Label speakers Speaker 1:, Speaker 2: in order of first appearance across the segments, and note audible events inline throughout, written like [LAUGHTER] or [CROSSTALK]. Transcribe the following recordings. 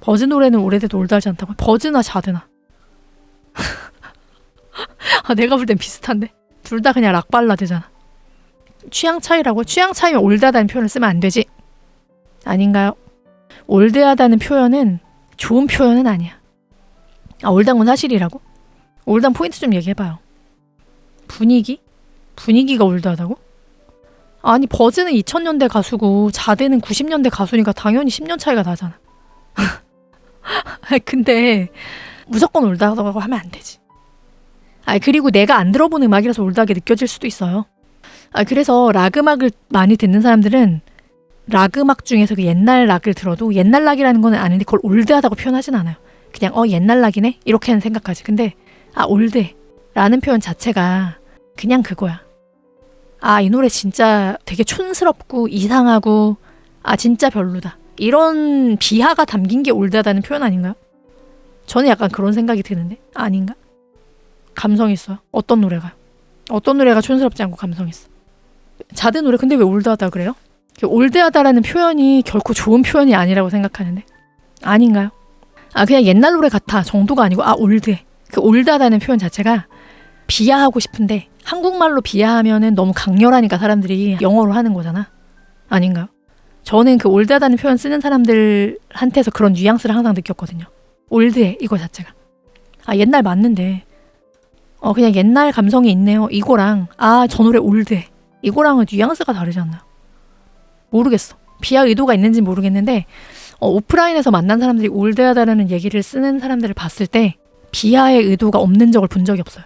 Speaker 1: 버즈 노래는 오래돼도 올드하지 않다고? 버즈나 자드나. [LAUGHS] 아, 내가 볼 땐 비슷한데. 둘 다 그냥 락 발라드잖아. 취향 차이라고? 취향 차이면 올드하다는 표현을 쓰면 안 되지. 아닌가요? 올드하다는 표현은 좋은 표현은 아니야. 아, 올드한 건 사실이라고? 올드한 포인트 좀 얘기해봐요. 분위기? 분위기가 올드하다고? 아니, 버즈는 2000년대 가수고, 자드는 90년대 가수니까 당연히 10년 차이가 나잖아. [LAUGHS] [LAUGHS] 아니, 근데, 무조건 올드하다고 하면 안 되지. 아, 그리고 내가 안 들어본 음악이라서 올드하게 느껴질 수도 있어요. 아, 그래서 락 음악을 많이 듣는 사람들은 락 음악 중에서 그 옛날 락을 들어도 옛날 락이라는 거는 아는데 그걸 올드하다고 표현하진 않아요. 그냥 어 옛날 락이네 이렇게는 생각하지. 근데 아 올드라는 표현 자체가 그냥 그거야. 아 이 노래 진짜 되게 촌스럽고 이상하고 아 진짜 별로다. 이런 비하가 담긴 게 올드하다는 표현 아닌가요? 저는 약간 그런 생각이 드는데 아닌가? 감성 있어요. 어떤 노래가? 어떤 노래가 촌스럽지 않고 감성 있어? 자드 노래 근데 왜 올드하다 그래요? 그 올드하다라는 표현이 결코 좋은 표현이 아니라고 생각하는데 아닌가요? 아 그냥 옛날 노래 같아 정도가 아니고 아 올드해 그 올드하다는 표현 자체가 비하하고 싶은데 한국말로 비하하면은 너무 강렬하니까 사람들이 영어로 하는 거잖아 아닌가요? 저는 그 올드하다는 표현 쓰는 사람들한테서 그런 뉘앙스를 항상 느꼈거든요 올드해 이거 자체가 아 옛날 맞는데 어 그냥 옛날 감성이 있네요 이거랑 아 저 노래 올드해 이거랑은 뉘앙스가 다르지 않나요? 모르겠어. 비하 의도가 있는지 모르겠는데 어, 오프라인에서 만난 사람들이 올드하다라는 얘기를 쓰는 사람들을 봤을 때 비하의 의도가 없는 적을 본 적이 없어요.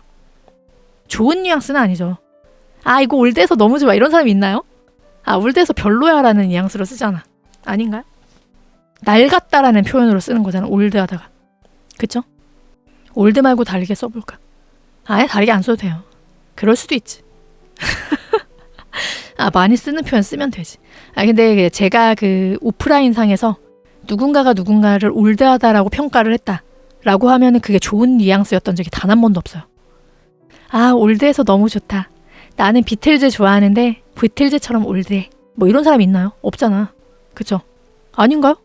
Speaker 1: 좋은 뉘앙스는 아니죠. 아 이거 올드해서 너무 좋아 이런 사람이 있나요? 아 올드해서 별로야라는 뉘앙스로 쓰잖아. 아닌가요? 낡았다라는 표현으로 쓰는 거잖아. 올드 하다가. 그쵸? 올드 말고 다르게 써볼까? 아예 다르게 안 써도 돼요. 그럴 수도 있지. [LAUGHS] 아, 많이 쓰는 표현 쓰면 되지. 아, 근데 제가 그 오프라인 상에서 누군가가 누군가를 올드하다라고 평가를 했다 라고 하면은 그게 좋은 뉘앙스였던 적이 단 한 번도 없어요. 아, 올드해서 너무 좋다. 나는 비틀즈 좋아하는데 비틀즈처럼 올드해. 뭐 이런 사람 있나요? 없잖아. 그쵸? 아닌가요?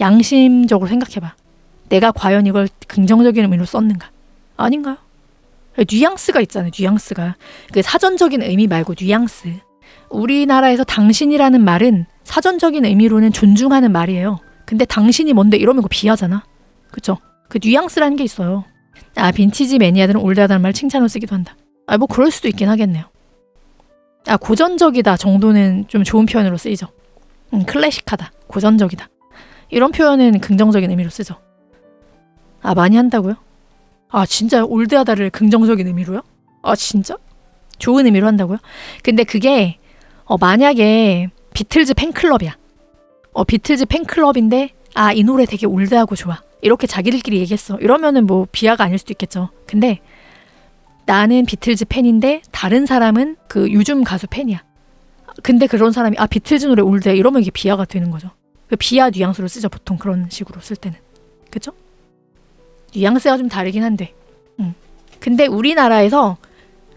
Speaker 1: 양심적으로 생각해봐. 내가 과연 이걸 긍정적인 의미로 썼는가? 아닌가요? 뉘앙스가 있잖아요. 뉘앙스가. 그 사전적인 의미 말고 뉘앙스. 우리나라에서 당신이라는 말은 사전적인 의미로는 존중하는 말이에요. 근데 당신이 뭔데 이러면 그거 비하잖아. 그쵸? 그 뉘앙스라는 게 있어요. 아, 빈티지 매니아들은 올드하다는 말 칭찬으로 쓰기도 한다. 아, 뭐 그럴 수도 있긴 하겠네요. 아, 고전적이다 정도는 좀 좋은 표현으로 쓰이죠. 음, 클래식하다. 고전적이다. 이런 표현은 긍정적인 의미로 쓰죠. 아, 많이 한다고요? 아, 진짜 올드하다를 긍정적인 의미로요? 아, 진짜? 좋은 의미로 한다고요? 근데 그게 어, 만약에 비틀즈 팬클럽이야. 어, 비틀즈 팬클럽인데 아, 이 노래 되게 올드하고 좋아. 이렇게 자기들끼리 얘기했어. 이러면은 뭐 비하가 아닐 수도 있겠죠. 근데 나는 비틀즈 팬인데 다른 사람은 그 요즘 가수 팬이야. 근데 그런 사람이 아 비틀즈 노래 올드해 이러면 이게 비하가 되는 거죠. 그 비하 뉘앙스로 쓰죠 보통 그런 식으로 쓸 때는 그죠? 뉘앙스가 좀 다르긴 한데. 음. 근데 우리나라에서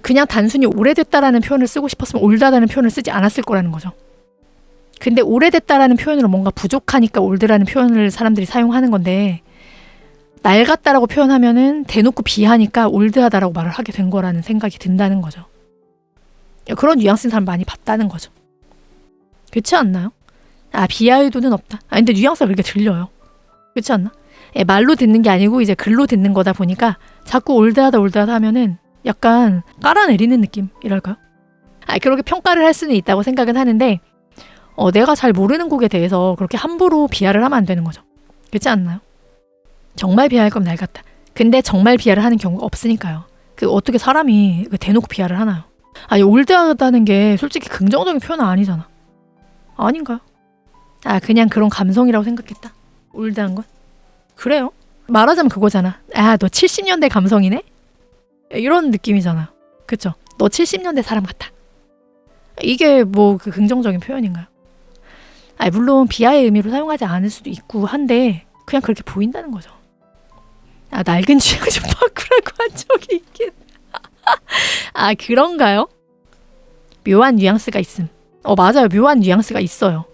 Speaker 1: 그냥 단순히 오래됐다라는 표현을 쓰고 싶었으면 올드하다는 표현을 쓰지 않았을 거라는 거죠. 근데 오래됐다라는 표현으로 뭔가 부족하니까 올드라는 표현을 사람들이 사용하는 건데 낡았다라고 표현하면은 대놓고 비하니까 올드하다라고 말을 하게 된 거라는 생각이 든다는 거죠. 그런 뉘앙스인 사람 많이 봤다는 거죠. 그렇지 않나요? 아 비하 의 도는 없다. 아 근데 뉘앙스가 그렇게 들려요. 그렇지 않나? 예, 말로 듣는 게 아니고 이제 글로 듣는 거다 보니까 자꾸 올드하다 올드하다 하면은 약간 깔아내리는 느낌이랄까요? 아, 그렇게 평가를 할 수는 있다고 생각은 하는데 어, 내가 잘 모르는 곡에 대해서 그렇게 함부로 비하를 하면 안 되는 거죠. 그렇지 않나요? 정말 비하할 거면 날 같다. 근데 정말 비하를 하는 경우가 없으니까요. 그 어떻게 사람이 그 대놓고 비하를 하나요? 아니 올드하다는 게 솔직히 긍정적인 표현은 아니잖아. 아닌가요? 아 그냥 그런 감성이라고 생각했다. 올드한 건? 그래요? 말하자면 그거잖아. 아 너 70년대 감성이네? 이런 느낌이잖아요. 그쵸? 너 70년대 사람 같아. 이게 뭐 그 긍정적인 표현인가요? 아 물론 비하의 의미로 사용하지 않을 수도 있고 한데 그냥 그렇게 보인다는 거죠. 아 낡은 취향 좀 [LAUGHS] 바꾸라고 한 적이 있긴. [LAUGHS] 아 그런가요? 묘한 뉘앙스가 있음. 어 맞아요. 묘한 뉘앙스가 있어요.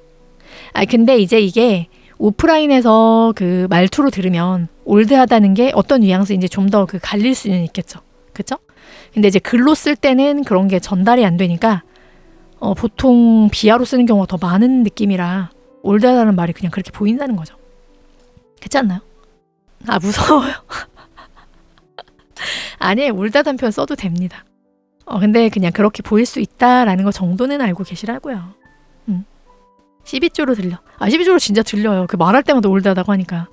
Speaker 1: 아 근데 이제 이게 오프라인에서 그 말투로 들으면 올드하다는 게 어떤 뉘앙스인지 좀 더 그 갈릴 수는 있겠죠. 그쵸? 근데 이제 글로 쓸 때는 그런 게 전달이 안 되니까 어, 보통 비하로 쓰는 경우가 더 많은 느낌이라 올드하다는 말이 그냥 그렇게 보인다는 거죠. 않나요? 아 무서워요. [LAUGHS] 아니 올드하다는 표현 써도 됩니다. 어 근데 그냥 그렇게 보일 수 있다라는 거 정도는 알고 계시라고요. 음. 12조로 들려. 아 12조로 진짜 들려요. 그 말할 때마다 올드하다고 하니까.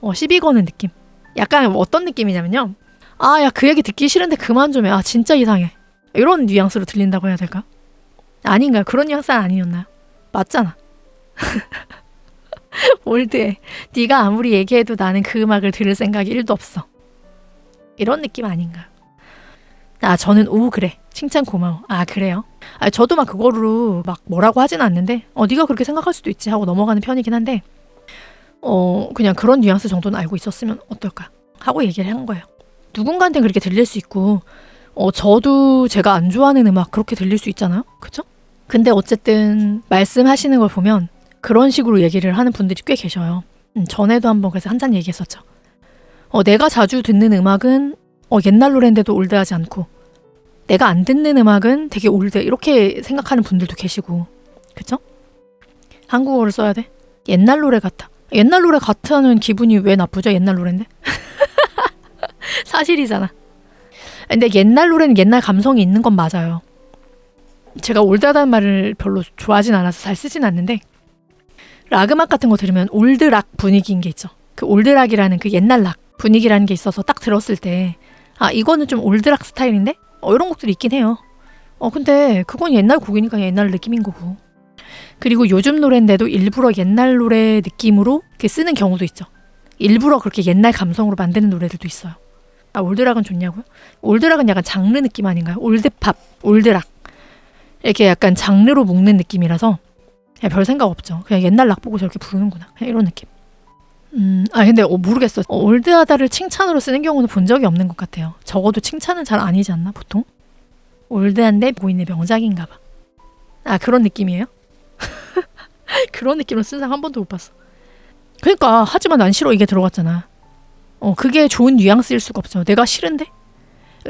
Speaker 1: 어 12 거는 느낌. 약간 어떤 느낌이냐면요. 아 야 그 얘기 듣기 싫은데 그만 좀 해. 아 진짜 이상해. 이런 뉘앙스로 들린다고 해야 될까? 아닌가요? 그런 뉘앙스는 아니었나요? 맞잖아. [LAUGHS] [LAUGHS] 올드해. 네가 아무리 얘기해도 나는 그 음악을 들을 생각이 1도 없어. 이런 느낌 아닌가? 아 저는 오 그래 칭찬 고마워. 아 그래요? 아 저도 막 그거로 막 뭐라고 하진 않는데 어 네가 그렇게 생각할 수도 있지 하고 넘어가는 편이긴 한데 어 그냥 그런 뉘앙스 정도는 알고 있었으면 어떨까 하고 얘기를 한 거예요. 누군가한테는 그렇게 들릴 수 있고 어 저도 제가 안 좋아하는 음악 그렇게 들릴 수 있잖아요. 그쵸? 근데 어쨌든 말씀하시는 걸 보면 그런 식으로 얘기를 하는 분들이 꽤 계셔요. 음, 전에도 한번 그래서 한 잔 얘기했었죠. 어, 내가 자주 듣는 음악은 어, 옛날 노래인데도 올드하지 않고 내가 안 듣는 음악은 되게 올드 이렇게 생각하는 분들도 계시고 그쵸? 한국어를 써야 돼? 옛날 노래 같아. 옛날 노래 같다는 기분이 왜 나쁘죠? 옛날 노래인데? [LAUGHS] 사실이잖아. 근데 옛날 노래는 옛날 감성이 있는 건 맞아요. 제가 올드하다는 말을 별로 좋아하진 않아서 잘 쓰진 않는데 락 음악 같은 거 들으면 올드락 분위기인 게 있죠. 그 올드락이라는 그 옛날 락 분위기라는 게 있어서 딱 들었을 때 아 이거는 좀 올드락 스타일인데 어, 이런 곡들이 있긴 해요. 어 근데 그건 옛날 곡이니까 옛날 느낌인 거고. 그리고 요즘 노래인데도 일부러 옛날 노래 느낌으로 쓰는 경우도 있죠. 일부러 그렇게 옛날 감성으로 만드는 노래들도 있어요. 아 올드락은 좋냐고요? 올드락은 약간 장르 느낌 아닌가요? 올드팝, 올드락 이렇게 약간 장르로 묶는 느낌이라서 그냥 별 생각 없죠. 그냥 옛날 락 보고 저렇게 부르는구나. 그냥 이런 느낌. 음, 아 근데 어, 모르겠어. 어, 올드하다를 칭찬으로 쓰는 경우는 본 적이 없는 것 같아요. 적어도 칭찬은 잘 아니지 않나 보통? 올드한데 보이는 명작인가 봐. 아 그런 느낌이에요? [LAUGHS] 그런 느낌으로 쓴 사람 한 번도 못 봤어. 그러니까 하지만 난 싫어 이게 들어갔잖아. 어 그게 좋은 뉘앙스일 수가 없죠. 내가 싫은데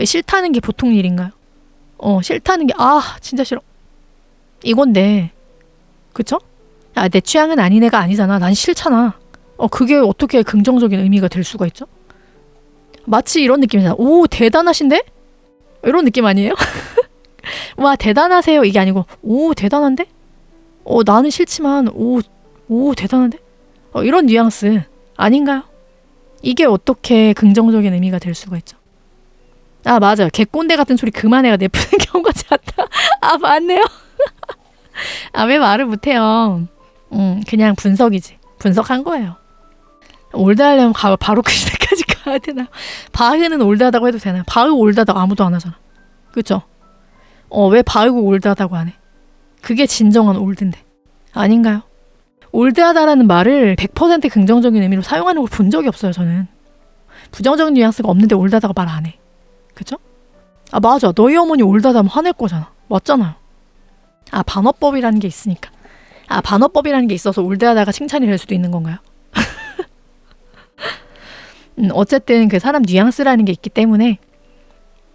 Speaker 1: 싫다는 게 보통 일인가요? 어 싫다는 게 아 진짜 싫어. 이건데 그쵸? 아 내 취향은 아닌 애가 아니잖아. 난 싫잖아. 어, 그게 어떻게 긍정적인 의미가 될 수가 있죠? 마치 이런 느낌이잖아. 오, 대단하신데? 이런 느낌 아니에요? [LAUGHS] 와, 대단하세요. 이게 아니고, 오, 대단한데? 어, 나는 싫지만, 오, 오, 대단한데? 어, 이런 뉘앙스 아닌가요? 이게 어떻게 긍정적인 의미가 될 수가 있죠? 아, 맞아요. 개꼰대 같은 소리 그만해가 내푸는 경우가 잦다. 아, 맞네요. [LAUGHS] 아, 왜 말을 못해요? 음, 그냥 분석이지. 분석한 거예요. 올드하려면 가, 바로 그 시대까지 [LAUGHS] 가야 되나? 바흐는 올드하다고 해도 되나? 바흐 올드하다고 아무도 안 하잖아. 그쵸? 어, 왜 바흐고 올드하다고 안 해? 그게 진정한 올드인데. 아닌가요? 올드하다라는 말을 100% 긍정적인 의미로 사용하는 걸 본 적이 없어요, 저는. 부정적인 뉘앙스가 없는데 올드하다고 말 안 해. 그쵸? 아, 맞아. 너희 어머니 올드하다 면 화낼 거잖아. 맞잖아요. 아, 반어법이라는 게 있으니까. 아, 반어법이라는 게 있어서 올드하다가 칭찬이 될 수도 있는 건가요? [LAUGHS] 음, 어쨌든 그 사람 뉘앙스라는 게 있기 때문에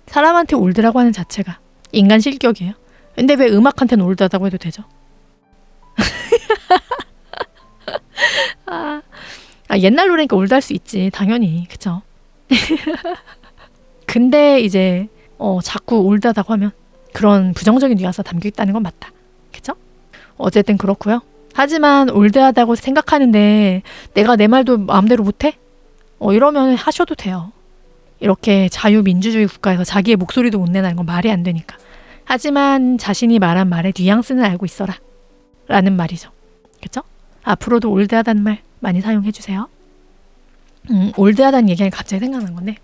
Speaker 1: 사람한테 올드라고 하는 자체가 인간 실격이에요. 근데 왜 음악한테는 올드하다고 해도 되죠? [LAUGHS] 아, 아, 옛날 노래니까 올드할 수 있지. 당연히. 그쵸? [LAUGHS] 근데 이제 어, 자꾸 올드하다고 하면 그런 부정적인 뉘앙스가 담겨 있다는 건 맞다. 그쵸? 어쨌든 그렇고요. 하지만 올드하다고 생각하는데 내가 내 말도 마음대로 못해? 어, 이러면 하셔도 돼요. 이렇게 자유민주주의 국가에서 자기의 목소리도 못 내는 건 말이 안 되니까. 하지만 자신이 말한 말의 뉘앙스는 알고 있어라. 라는 말이죠. 그쵸? 앞으로도 올드하다는 말 많이 사용해 주세요. 음, 올드하다는 얘기가 갑자기 생각난 건데,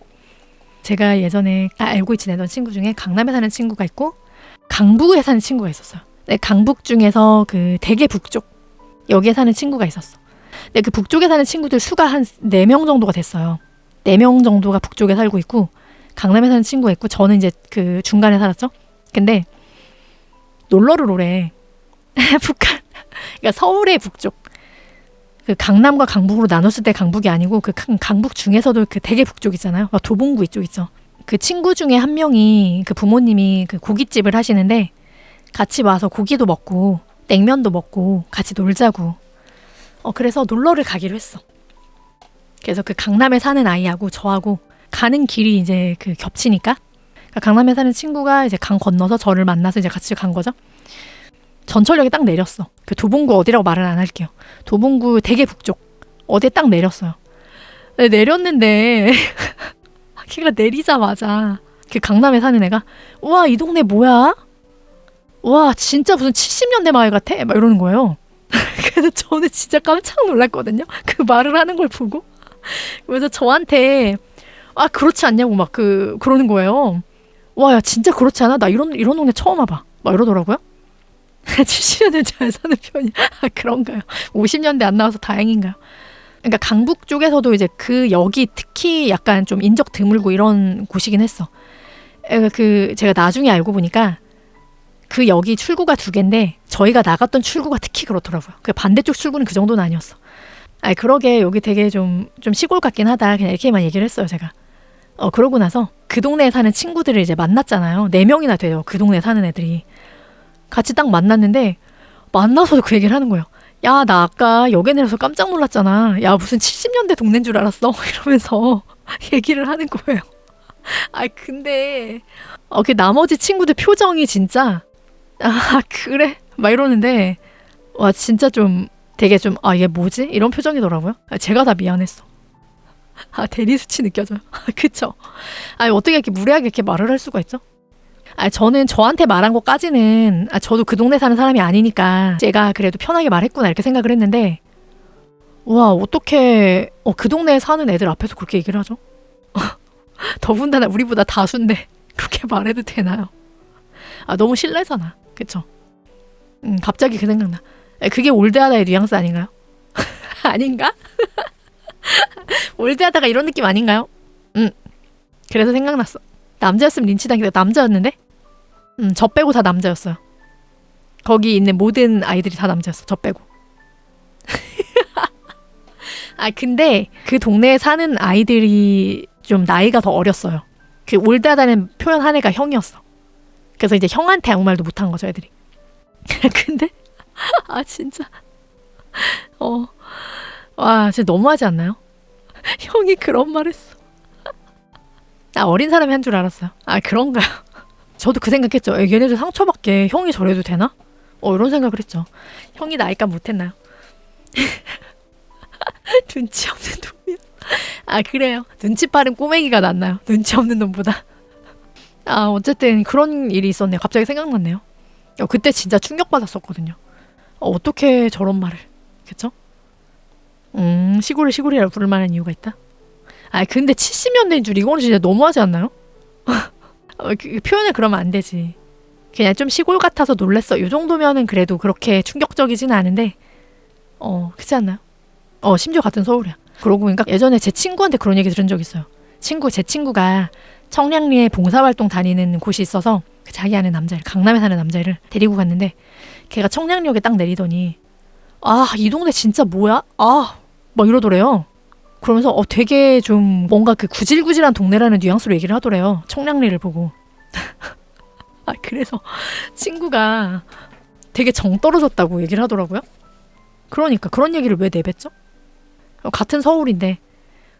Speaker 1: 제가 예전에 알고 지내던 친구 중에 강남에 사는 친구가 있고, 강북에 사는 친구가 있었어요. 네, 강북 중에서 그 되게 북쪽, 여기에 사는 친구가 있었어. 근데 그 북쪽에 사는 친구들 수가 한 네 명 정도가 됐어요. 네 명 정도가 북쪽에 살고 있고 강남에 사는 친구가 있고 저는 이제 그 중간에 살았죠. 근데 놀러를 오래. [LAUGHS] 북한. 그러니까 서울의 북쪽. 그 강남과 강북으로 나눴을 때 강북이 아니고 그 강- 강북 중에서도 그 되게 북쪽 있잖아요. 막 도봉구 이쪽 있죠. 그 친구 중에 한 명이 그 부모님이 그 고깃집을 하시는데 같이 와서 고기도 먹고 냉면도 먹고 같이 놀자고. 어 그래서 놀러를 가기로 했어. 그래서 그 강남에 사는 아이하고 저하고 가는 길이 이제 그 겹치니까 그러니까 강남에 사는 친구가 이제 강 건너서 저를 만나서 이제 같이 간 거죠. 전철역에 딱 내렸어. 그 도봉구 어디라고 말은 안 할게요. 도봉구 되게 북쪽 어디에 딱 내렸어요. 네, 내렸는데 [LAUGHS] 걔가 내리자마자 그 강남에 사는 애가 우와 이 동네 뭐야? 와 진짜 무슨 70년대 마을 같아? 막 이러는 거예요. [LAUGHS] 그래서 저는 진짜 깜짝 놀랐거든요. 그 말을 하는 걸 보고. 그래서 저한테 아 그렇지 않냐고 막 그 그러는 거예요. 와 야 진짜 그렇지 않아? 나 이런 이런 동네 처음 와봐. 막 이러더라고요. 70년대 잘 사는 편이 아 그런가요? 50년대 안 나와서 다행인가요? 그러니까 강북 쪽에서도 이제 그 역이 특히 약간 좀 인적 드물고 이런 곳이긴 했어. 에, 그 제가 나중에 알고 보니까 그 역이 출구가 두 개인데 저희가 나갔던 출구가 특히 그렇더라고요. 그 반대쪽 출구는 그 정도는 아니었어. 아 그러게 여기 되게 좀 좀 시골 같긴 하다. 그냥 이렇게만 얘기를 했어요 제가. 어 그러고 나서 그 동네에 사는 친구들을 이제 만났잖아요. 네 명이나 돼요. 그 동네에 사는 애들이 같이 딱 만났는데 만나서도 그 얘기를 하는 거예요. 야, 나 아까 역에 내려서 깜짝 놀랐잖아. 야, 무슨 70년대 동네인 줄 알았어. [LAUGHS] 이러면서 [LAUGHS] 얘기를 하는 거예요. [LAUGHS] 아, 근데, 어, 그 나머지 친구들 표정이 진짜, 아, 그래? 막 이러는데, 와, 진짜 좀 되게 좀, 아, 얘 뭐지? 이런 표정이더라고요. 아, 제가 다 미안했어. 아, 대리 수치 느껴져요. 그쵸? 아니, 어떻게 이렇게 무례하게 이렇게 말을 할 수가 있죠? 아, 저는 저한테 말한 것까지는 아, 저도 그 동네 사는 사람이 아니니까 제가 그래도 편하게 말했구나 이렇게 생각을 했는데 와 어떻게 어, 그 동네에 사는 애들 앞에서 그렇게 얘기를 하죠? [LAUGHS] 더군다나 우리보다 다수인데 [LAUGHS] 그렇게 말해도 되나요? 아 너무 실례잖아, 그쵸? 음 갑자기 그 생각나. 에, 그게 올드하다의 뉘앙스 아닌가요? [LAUGHS] 아닌가? 올드하다가 이런 느낌 아닌가요? 음 그래서 생각났어. 남자였으면 린치당기다 남자였는데 음, 저 빼고 다 남자였어요. 거기 있는 모든 아이들이 다 남자였어. 저 빼고. [LAUGHS] 아 근데 그 동네에 사는 아이들이 좀 나이가 더 어렸어요. 그 올드하다는 표현 한 애가 형이었어. 그래서 이제 형한테 아무 말도 못한 거죠, 애들이. [LAUGHS] 근데 [LAUGHS] 아 진짜 어. 와, 진짜 너무하지 않나요? 형이 그런 말 했어. 아, 어린 사람이 한 줄 알았어요. 아, 그런가요? 저도 그 생각했죠. 에, 얘네들 상처받게 형이 저래도 되나? 어, 이런 생각을 했죠. 형이 나이까 못했나요? [LAUGHS] 눈치 없는 놈이야. 아, 그래요. 눈치 빠른 꼬맹이가 낫나요? 눈치 없는 놈보다. 아, 어쨌든 그런 일이 있었네요. 갑자기 생각났네요. 어, 그때 진짜 충격받았었거든요. 어, 어떻게 저런 말을. 그쵸? 음, 시골을 시골이라고 부를 만한 이유가 있다? 아 근데 70년대인 줄 이거는 진짜 너무하지 않나요? [LAUGHS] 어, 그, 그 표현을 그러면 안 되지. 그냥 좀 시골 같아서 놀랬어. 이 정도면은 그래도 그렇게 충격적이지는 않은데, 어, 그렇지 않나요? 어, 심지어 같은 서울이야. 그러고 보니까 예전에 제 친구한테 그런 얘기 들은 적 있어요. 친구, 제 친구가 청량리에 봉사활동 다니는 곳이 있어서 그 자기 아는 남자를, 강남에 사는 남자를 데리고 갔는데, 걔가 청량역에 딱 내리더니, 아, 이 동네 진짜 뭐야? 아, 막 이러더래요. 그러면서 어 되게 좀 뭔가 그 구질구질한 동네라는 뉘앙스로 얘기를 하더래요. 청량리를 보고. [LAUGHS] 아 그래서 친구가 되게 정 떨어졌다고 얘기를 하더라고요. 그러니까 그런 얘기를 왜 내뱉죠? 어, 같은 서울인데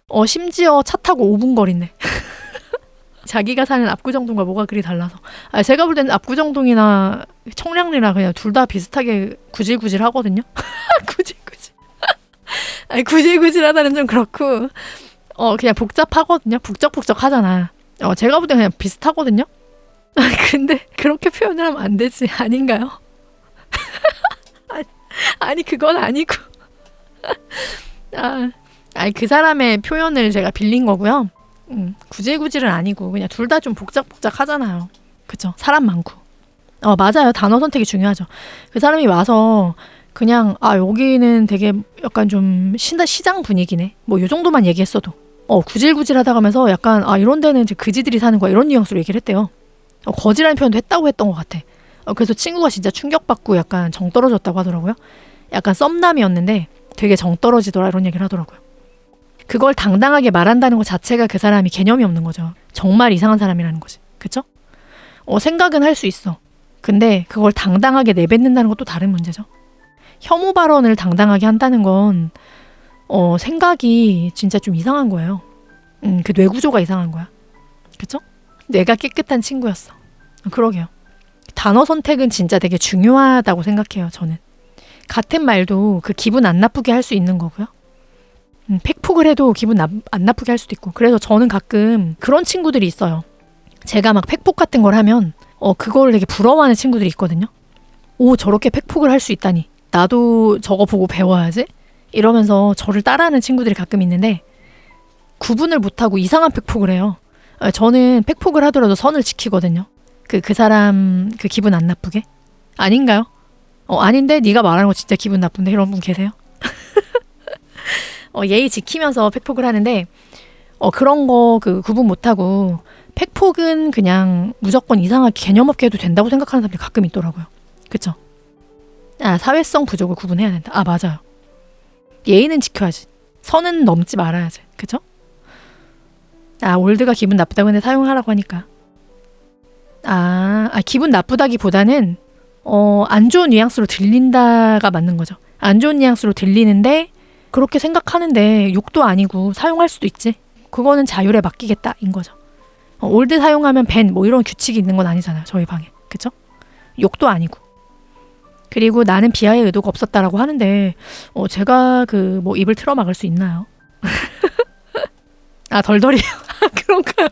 Speaker 1: 어 심지어 차 타고 5분 거리네. [LAUGHS] 자기가 사는 압구정동과 뭐가 그리 달라서. 아, 제가 볼 때는 압구정동이나 청량리나 그냥 둘 다 비슷하게 구질구질 하거든요. 구질구질. [LAUGHS] 아니 구질구질하다는 좀 그렇고 어 그냥 복잡하거든요. 북적북적 하잖아. 어 제가 볼 때 그냥 비슷하거든요. [LAUGHS] 아, 근데 그렇게 표현을 하면 안 되지 아닌가요? [LAUGHS] 아니, 아니 그건 아니고 [LAUGHS] 아 아니 그 사람의 표현을 제가 빌린 거고요. 음, 구질구질은 아니고 그냥 둘 다 좀 복잡복잡 하잖아요. 그쵸? 사람 많고. 어 맞아요. 단어 선택이 중요하죠. 그 사람이 와서 그냥 아 여기는 되게 약간 좀 시, 시장 분위기네. 뭐 요 정도만 얘기했어도 어 구질구질 하다 가면서 약간 아 이런 데는 이제 그지들이 사는 거야 이런 뉘앙스로 얘기를 했대요. 어, 거지라는 표현도 했다고 했던 것 같아. 어, 그래서 친구가 진짜 충격받고 약간 정 떨어졌다고 하더라고요. 약간 썸남이었는데 되게 정 떨어지더라 이런 얘기를 하더라고요. 그걸 당당하게 말한다는 것 자체가 그 사람이 개념이 없는 거죠. 정말 이상한 사람이라는 거지. 그쵸? 어, 생각은 할 수 있어. 근데 그걸 당당하게 내뱉는다는 것도 다른 문제죠. 혐오 발언을 당당하게 한다는 건, 어, 생각이 진짜 좀 이상한 거예요. 음, 그 뇌구조가 이상한 거야. 그쵸? 뇌가 깨끗한 친구였어. 그러게요. 단어 선택은 진짜 되게 중요하다고 생각해요, 저는. 같은 말도 그 기분 안 나쁘게 할 수 있는 거고요. 음, 팩폭을 해도 기분 나, 안 나쁘게 할 수도 있고. 그래서 저는 가끔 그런 친구들이 있어요. 제가 막 팩폭 같은 걸 하면, 어, 그걸 되게 부러워하는 친구들이 있거든요. 오, 저렇게 팩폭을 할 수 있다니. 나도 저거 보고 배워야지? 이러면서 저를 따라하는 친구들이 가끔 있는데, 구분을 못하고 이상한 팩폭을 해요. 아, 저는 팩폭을 하더라도 선을 지키거든요. 그, 그 사람 그 기분 안 나쁘게? 아닌가요? 어, 아닌데 네가 말하는 거 진짜 기분 나쁜데 이런 분 계세요? [LAUGHS] 어, 예의 지키면서 팩폭을 하는데 어, 그런 거 그 구분 못하고 팩폭은 그냥 무조건 이상하게 개념 없게 해도 된다고 생각하는 사람들이 가끔 있더라고요. 그쵸? 아, 사회성 부족을 구분해야 된다. 아, 맞아요. 예의는 지켜야지. 선은 넘지 말아야지. 그쵸? 아, 올드가 기분 나쁘다고 근데 사용하라고 하니까. 아, 아, 기분 나쁘다기보다는 어, 안 좋은 뉘앙스로 들린다가 맞는 거죠. 안 좋은 뉘앙스로 들리는데 그렇게 생각하는데 욕도 아니고 사용할 수도 있지. 그거는 자율에 맡기겠다인 거죠. 어, 올드 사용하면 밴뭐 이런 규칙이 있는 건 아니잖아요. 저희 방에. 그쵸? 욕도 아니고. 그리고 나는 비하의 의도가 없었다라고 하는데 어, 제가 그 뭐 입을 틀어 막을 수 있나요? [LAUGHS] 아 덜덜이요. [LAUGHS] 그런가요?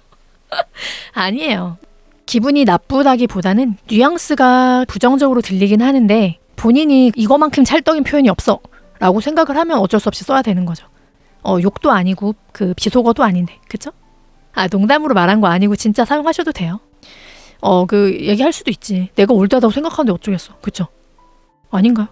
Speaker 1: [LAUGHS] 아니에요. 기분이 나쁘다기보다는 뉘앙스가 부정적으로 들리긴 하는데 본인이 이거만큼 찰떡인 표현이 없어 라고 생각을 하면 어쩔 수 없이 써야 되는 거죠. 어, 욕도 아니고 그 비속어도 아닌데 그쵸? 아 농담으로 말한 거 아니고 진짜 사용하셔도 돼요. 어 그 얘기할 수도 있지. 내가 올드하다고 생각하는데 어쩌겠어. 그쵸? 아닌가요?